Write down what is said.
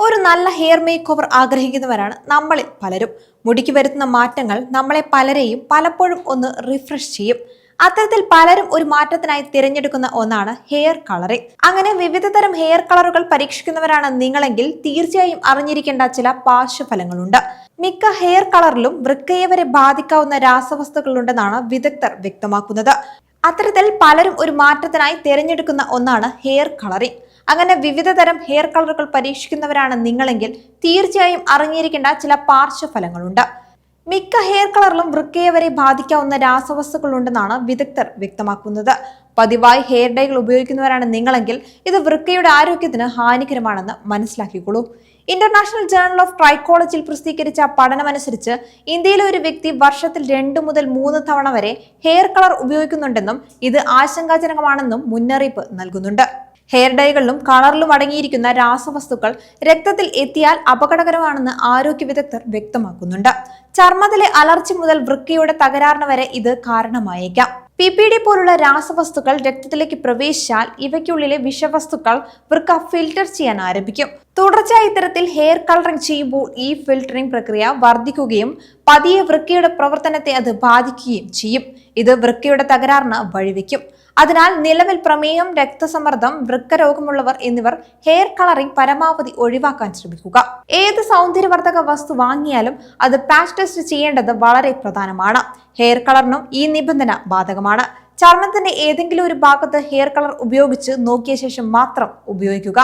ഒരു നല്ല hair make over ആഗ്രഹിക്കുന്നവരാണ് നമ്മളിൽ പലരും. മുടിക്ക് വരുത്തുന്ന മാറ്റങ്ങൾ നമ്മളെ പലരെയും പലപ്പോഴും ഒന്ന് റിഫ്രഷ് ചെയ്യും. അത്തരത്തിൽ പലരും ഒരു മാറ്റത്തിനായി തിരഞ്ഞെടുക്കുന്ന ഒന്നാണ് ഹെയർ കളറിംഗ് അങ്ങനെ വിവിധ തരം ഹെയർ കളറുകൾ പരീക്ഷിക്കുന്നവരാണ് നിങ്ങളെങ്കിൽ തീർച്ചയായും അറിഞ്ഞിരിക്കേണ്ട ചില പാർശ്വഫലങ്ങളുണ്ട്. മിക്ക ഹെയർ കളറിലും വൃക്കയെ വരെ ബാധിക്കാവുന്ന രാസവസ്തുക്കളുണ്ടെന്നാണ് വിദഗ്ധർ വ്യക്തമാക്കുന്നത്. അത്തരത്തിൽ പലരും ഒരു മാറ്റത്തിനായി തിരഞ്ഞെടുക്കുന്ന ഒന്നാണ് ഹെയർ കളറിംഗ്. അങ്ങനെ വിവിധ തരം ഹെയർ കളറുകൾ പരീക്ഷിക്കുന്നവരാണ് നിങ്ങളെങ്കിൽ തീർച്ചയായും അറിഞ്ഞിരിക്കേണ്ട ചില പാർശ്വഫലങ്ങളുണ്ട്. മിക്ക ഹെയർ കളറിലും വൃക്കയെ വരെ ബാധിക്കാവുന്ന രാസവസ്തുക്കളുണ്ടെന്നാണ് വിദഗ്ധർ വ്യക്തമാക്കുന്നത്. പതിവായി ഹെയർ ഡൈകൾ ഉപയോഗിക്കുന്നവരാണ് നിങ്ങളെങ്കിൽ ഇത് വൃക്കയുടെ ആരോഗ്യത്തിന് ഹാനികരമാണെന്ന് മനസ്സിലാക്കിക്കോളൂ. ഇന്റർനാഷണൽ ജേർണൽ ഓഫ് ട്രൈക്കോളജിയിൽ പ്രസിദ്ധീകരിച്ച പഠനമനുസരിച്ച് ഇന്ത്യയിലെ ഒരു വ്യക്തി വർഷത്തിൽ രണ്ടു മുതൽ മൂന്ന് തവണ വരെ ഹെയർ കളർ ഉപയോഗിക്കുന്നുണ്ടെന്നും ഇത് ആശങ്കാജനകമാണെന്നും മുന്നറിയിപ്പ് നൽകുന്നുണ്ട്. ഹെയർ ഡൈകളിലും കളറിലും അടങ്ങിയിരിക്കുന്ന രാസവസ്തുക്കൾ രക്തത്തിൽ എത്തിയാൽ അപകടകരമാണെന്ന് ആരോഗ്യ വിദഗ്ധർ വ്യക്തമാക്കുന്നുണ്ട്. ചർമ്മത്തിലെ അലർജി മുതൽ വൃക്കയുടെ തകരാറിന് വരെ ഇത് കാരണമായേക്കാം. പി പി ഡി പോലുള്ള രാസവസ്തുക്കൾ രക്തത്തിലേക്ക് പ്രവേശിച്ചാൽ ഇവയ്ക്കുള്ളിലെ വിഷവസ്തുക്കൾ വൃക്ക ഫിൽട്ടർ ചെയ്യാൻ ആരംഭിക്കും. തുടർച്ചയായി ഇത്തരത്തിൽ ഹെയർ കളറിംഗ് ചെയ്യുമ്പോൾ ഈ ഫിൽട്ടറിംഗ് പ്രക്രിയ വർദ്ധിക്കുകയും പതിയെ വൃക്കയുടെ പ്രവർത്തനത്തെ അത് ബാധിക്കുകയും ചെയ്യും. ഇത് വൃക്കയുടെ തകരാറിന് വഴിവെക്കും. അതിനാൽ നിലവിൽ പ്രമേയം രക്തസമ്മർദ്ദം വൃക്ക രോഗമുള്ളവർ എന്നിവർ ഹെയർ കളറിംഗ് പരമാവധി ഒഴിവാക്കാൻ ശ്രമിക്കുക. ഏത് സൗന്ദര്യവർദ്ധക വസ്തു വാങ്ങിയാലും അത് പാച്ച് ടെസ്റ്റ് ചെയ്യേണ്ടത് വളരെ പ്രധാനമാണ്. ഹെയർ കളറിനും ഈ നിബന്ധന ബാധകമാണ്. ചർമ്മത്തിന്റെ ഏതെങ്കിലും ഒരു ഭാഗത്ത് ഹെയർ കളർ ഉപയോഗിച്ച് നോക്കിയ ശേഷം മാത്രം ഉപയോഗിക്കുക.